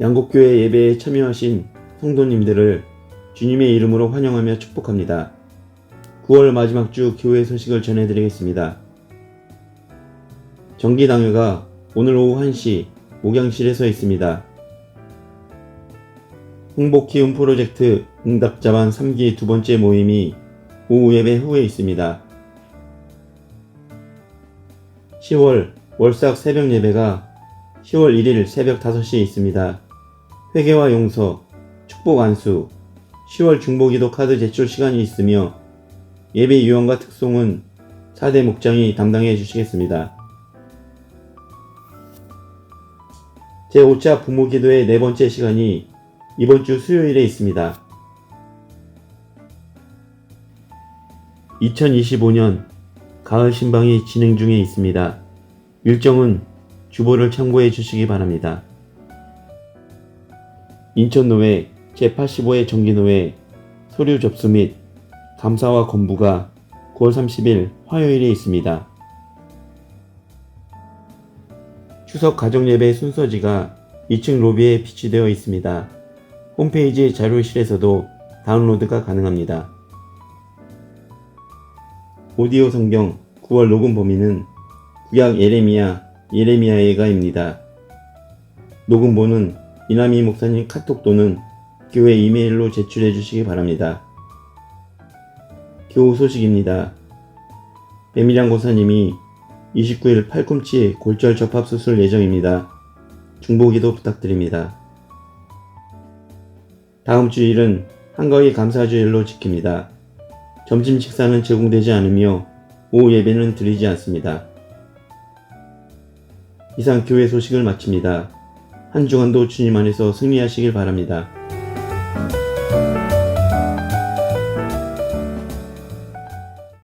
양곡교회 예배에 참여하신 성도님들을 주님의 이름으로 환영하며 축복합니다. 9월 마지막 주 교회 소식을 전해드리겠습니다. 정기당회가 오늘 오후 1시 목양실에 서 있습니다. 홍보키움 프로젝트 응답자반 3기 두 번째 모임이 오후 예배 후에 있습니다. 10월 월삭 새벽 예배가 10월 1일 새벽 5시에 있습니다. 회개와 용서, 축복 안수, 10월 중보기도 카드 제출 시간이 있으며 예배 유형과 특송은 4대 목장이 담당해 주시겠습니다. 제5차 부모기도의 네 번째 시간이 이번 주 수요일에 있습니다. 2025년 가을 신방이 진행 중에 있습니다. 일정은 주보를 참고해 주시기 바랍니다. 인천노회 제85회 정기노회 서류 접수 및 감사와 건부가 9월 30일 화요일에 있습니다. 추석 가정예배 순서지가 2층 로비에 비치되어 있습니다. 홈페이지 자료실에서도 다운로드가 가능합니다. 오디오 성경 9월 녹음 범위는 구약 예레미야, 예레미야에가입니다. 녹음본은 이남희 목사님 카톡 또는 교회 이메일로 제출해 주시기 바랍니다. 교우 소식입니다. 배미량 고사님이 29일 팔꿈치 골절 접합 수술 예정입니다. 중보기도 부탁드립니다. 다음 주일은 한가위 감사주일로 지킵니다. 점심 식사는 제공되지 않으며 오후 예배는 드리지 않습니다. 이상 교회 소식을 마칩니다. 한 주간도 주님 안에서 승리하시길 바랍니다.